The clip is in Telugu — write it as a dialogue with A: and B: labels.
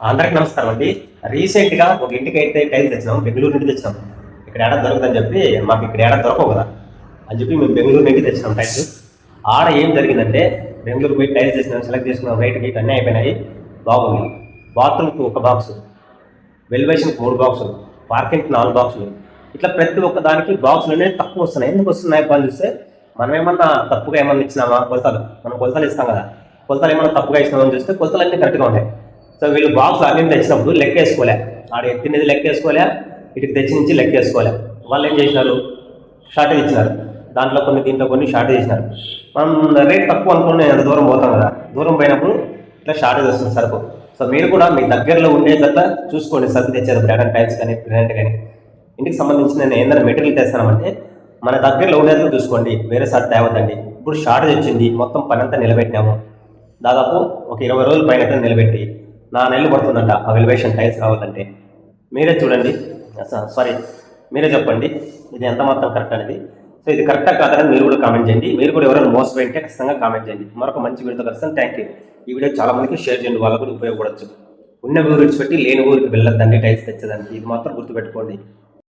A: అందరికి నమస్కారం అండి. రీసెంట్గా ఒక ఇంటికి అయితే టైల్స్ తెచ్చినాం బెంగళూరు నుండి తెచ్చినాం. ఇక్కడ ఏడాది దొరకదని చెప్పి మాకు ఇక్కడ ఏడా దొరకవు కదా. అని చెప్పి మేము బెంగళూరు నుండి తెచ్చినాం టైల్స్. ఆడ ఏం జరిగిందంటే బెంగళూరు పోయి టైల్స్ తెచ్చినాం సెలెక్ట్ చేసుకున్నాం రేట్ గీట్ అన్నీ అయిపోయినాయి. బాగుంది. బాత్రూమ్కి ఒక బాక్స్ వెల్వేషన్కి మూడు బాక్సులు పార్కింగ్కి నాలుగు బాక్సులు. ఇట్లా ప్రతి ఒక్క దానికి బాక్సులు అనేవి తక్కువ వస్తున్నాయి. ఎందుకు వస్తున్నాయి పని చూస్తే మనం ఏమన్నా తప్పుగా ఏమన్నా ఇచ్చినామా? కొలతలు. మనం కొలతలు ఇస్తాం కదా. కొలతలు ఏమన్నా తప్పుగా ఇచ్చినామని చూస్తే కొలతలు అన్నీ కరెక్ట్గా ఉంటాయి. సో వీళ్ళు బాక్స్ అన్నింటి తెచ్చినప్పుడు లెక్క వేసుకోలే ఆడ ఎత్తినది లెక్క వేసుకోలే ఇటుకి తెచ్చి నుంచి లెక్క వేసుకోలే వాళ్ళు ఏం చేసినారు? షార్టేజ్ ఇచ్చినారు. దాంట్లో కొన్ని దీంట్లో కొన్ని షార్టేజ్ ఇచ్చినారు మనం రేట్ తక్కువ అనుకుని అంత దూరం పోతాం కదా. దూరం పోయినప్పుడు ఇట్లా షార్టేజ్ వస్తుంది సరుకు. సో మీరు కూడా మీ దగ్గరలో ఉండేటట్లా చూసుకోండి సరుకు తెచ్చేది బ్రాండ్ టైల్స్ కానీ గ్రాండ్ కానీ. ఇంటికి సంబంధించిన నేను ఏదైనా మెటీరియల్ తెస్తానంటే మన దగ్గరలో ఉండేది చూసుకోండి. వేరే సార్ తేవద్దండి. ఇప్పుడు షార్టేజ్ వచ్చింది. మొత్తం పని అంతా నిలబెట్టినాము. దాదాపు ఒక ఇరవై రోజుల పైన అయితే నిలబెట్టి నా నెలలు పడుతుందంట. ఆ వెలివేషన్ టైల్స్ రావాలంటే మీరే చూడండి. సారీ మీరే చెప్పండి. ఇది ఎంత మాత్రం కరెక్ట్ అనేది. సో ఇది కరెక్టా కాదని మీరు కూడా కామెంట్ చేయండి. మీరు కూడా ఎవరైనా మోసపోయింటే ఖచ్చితంగా కామెంట్ చేయండి. మరొక మంచి వీడియోతో కలిసి థ్యాంక్ యూ ఈ వీడియో చాలా మందికి షేర్ చేయండి. వాళ్ళకు కూడా ఉపయోగపడచ్చు. ఉన్న ఊరు విడిచిపెట్టి లేని ఊరికి వెళ్ళొద్దండి. టైల్స్ తెచ్చేదానికి. ఇది మాత్రం గుర్తుపెట్టుకోండి.